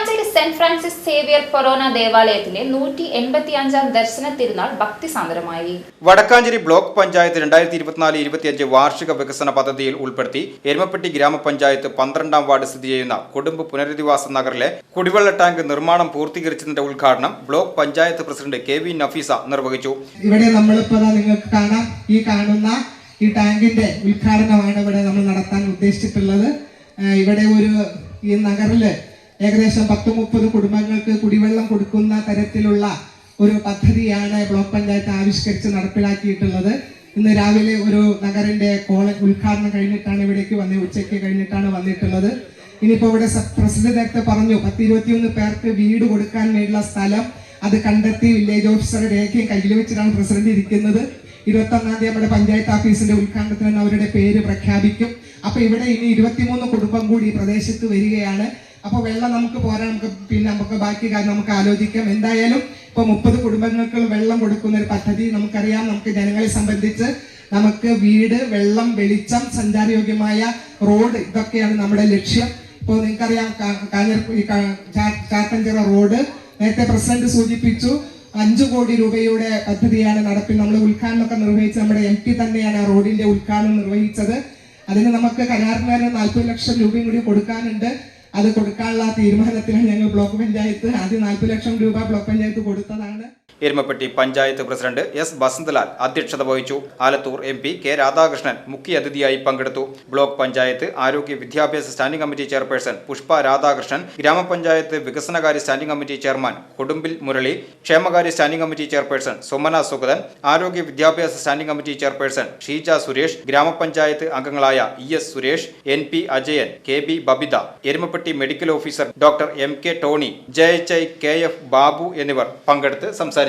Vadakkanchery saint Francis Xavier forane ദേവാലയത്തിലെ നൂറ്റി എൺപത്തി അഞ്ചാം ദർശന തിരുനാൾ ഭക്തിസാന്ദ്രമായി വടക്കാഞ്ചേരി ബ്ലോക്ക് പഞ്ചായത്ത് രണ്ടായിരത്തി ഇരുപത്തിനാല് ഇരുപത്തിയഞ്ച് വാർഷിക വികസന പദ്ധതിയിൽ ഉൾപ്പെടുത്തി എരുമപ്പെട്ടി ഗ്രാമപഞ്ചായത്ത് പന്ത്രണ്ടാം വാർഡ് സ്ഥിതി ചെയ്യുന്ന കുടുംബ പുനരധിവാസ നഗറിലെ കുടിവെള്ള ടാങ്ക് നിർമ്മാണം പൂർത്തീകരിച്ചതിന്റെ ഉദ്ഘാടനം block panchayat president K V Nafeesa നിർവഹിച്ചു. ഇവിടെ നമ്മളിപ്പോൾ നിങ്ങൾക്ക് കാണാം ഈ കാണുന്ന ഈ ടാങ്കിന്റെ ഉദ്ഘാടനമാണ് ഇവിടെ നമ്മൾ നടത്താൻ ഉദ്ദേശിച്ചിട്ടുള്ളത്. ഇവിടെ ഒരു ഈ നഗറിൽ ഏകദേശം പത്ത് മുപ്പത് കുടുംബങ്ങൾക്ക് കുടിവെള്ളം കൊടുക്കുന്ന തരത്തിലുള്ള ഒരു പദ്ധതിയാണ് ബ്ലോക്ക് പഞ്ചായത്ത് ആവിഷ്കരിച്ച് നടപ്പിലാക്കിയിട്ടുള്ളത്. ഇന്ന് രാവിലെ ഒരു നഗറിന്റെ കോളേജ് ഉദ്ഘാടനം കഴിഞ്ഞിട്ടാണ് ഇവിടേക്ക് വന്നത് ഉച്ചയ്ക്ക് കഴിഞ്ഞിട്ടാണ് വന്നിട്ടുള്ളത്. ഇനിയിപ്പോ ഇവിടെ പ്രസിഡന്റ് നേരത്തെ പറഞ്ഞു പത്ത് ഇരുപത്തിയൊന്ന് പേർക്ക് വീട് കൊടുക്കാൻ വേണ്ടിയുള്ള സ്ഥലം അത് കണ്ടെത്തി വില്ലേജ് ഓഫീസറുടെ രേഖയും കയ്യിൽ വെച്ചിട്ടാണ് പ്രസിഡന്റ് ഇരിക്കുന്നത്. ഇരുപത്തി ഒന്നാം തീയതി നമ്മുടെ പഞ്ചായത്ത് ഓഫീസിന്റെ ഉദ്ഘാടനത്തിന് അവരുടെ പേര് പ്രഖ്യാപിക്കും. അപ്പൊ ഇവിടെ ഇനി ഇരുപത്തിമൂന്ന് കുടുംബം കൂടി പ്രദേശത്ത് വരികയാണ്. അപ്പൊ വെള്ളം നമുക്ക് പോരാ നമുക്ക് പിന്നെ നമുക്ക് ബാക്കി കാര്യം നമുക്ക് ആലോചിക്കാം. എന്തായാലും ഇപ്പൊ മുപ്പത് കുടുംബങ്ങൾക്ക് വെള്ളം കൊടുക്കുന്ന ഒരു പദ്ധതി നമുക്കറിയാം. നമുക്ക് ജനങ്ങളെ സംബന്ധിച്ച് നമുക്ക് വീട് വെള്ളം വെളിച്ചം സഞ്ചാരയോഗ്യമായ റോഡ് ഇതൊക്കെയാണ് നമ്മുടെ ലക്ഷ്യം. ഇപ്പോൾ നിങ്ങൾക്കറിയാം കാ- കാഞ്ഞിരപ്പ- ഈ ചാത്തഞ്ചിറ റോഡ് നേരത്തെ പ്രസിഡന്റ് സൂചിപ്പിച്ചു. അഞ്ചു കോടി രൂപയുടെ പദ്ധതിയാണ് നടപ്പിൽ നമ്മൾ ഉദ്ഘാടനമൊക്കെ നിർവഹിച്ച് നമ്മുടെ എം പി തന്നെയാണ് ആ റോഡിന്റെ ഉദ്ഘാടനം നിർവഹിച്ചത്. അതിന് നമുക്ക് കരാറുകാരന് നാൽപ്പത് ലക്ഷം രൂപയും കൂടി കൊടുക്കാനുണ്ട്. അത് കൊടുക്കാനുള്ള തീരുമാനത്തിലാണ് ഞങ്ങൾ ബ്ലോക്ക് പഞ്ചായത്ത് ആദ്യം നാൽപ്പത് ലക്ഷം രൂപ ബ്ലോക്ക് പഞ്ചായത്ത് കൊടുത്തതാണ്. എരുമപ്പെട്ടി പഞ്ചായത്ത് പ്രസിഡന്റ് എസ് ബസന്ത്ലാൽ അധ്യക്ഷത വഹിച്ചു. Alathur M P K Radhakrishnan മുഖ്യ അതിഥിയായി പങ്കെടുത്തു. ബ്ലോക്ക് പഞ്ചായത്ത് ആരോഗ്യ വിദ്യാഭ്യാസ standing committee chairperson Pushpa Radhakrishnan grama panchayat വികസനകാര്യ standing committee chairman Kodumbil Murali ക്ഷേമകാര്യ standing committee chairperson Sumana Sugathan ആരോഗ്യ വിദ്യാഭ്യാസ standing committee chairperson Sheeja Suresh grama panchayat അംഗങ്ങളായ E S Suresh N P Ajayan K B Babitha Erumapetty medical officer doctor M K Tony J H I K F Babu എന്നിവർ പങ്കെടുത്ത് സംസാരിച്ചു.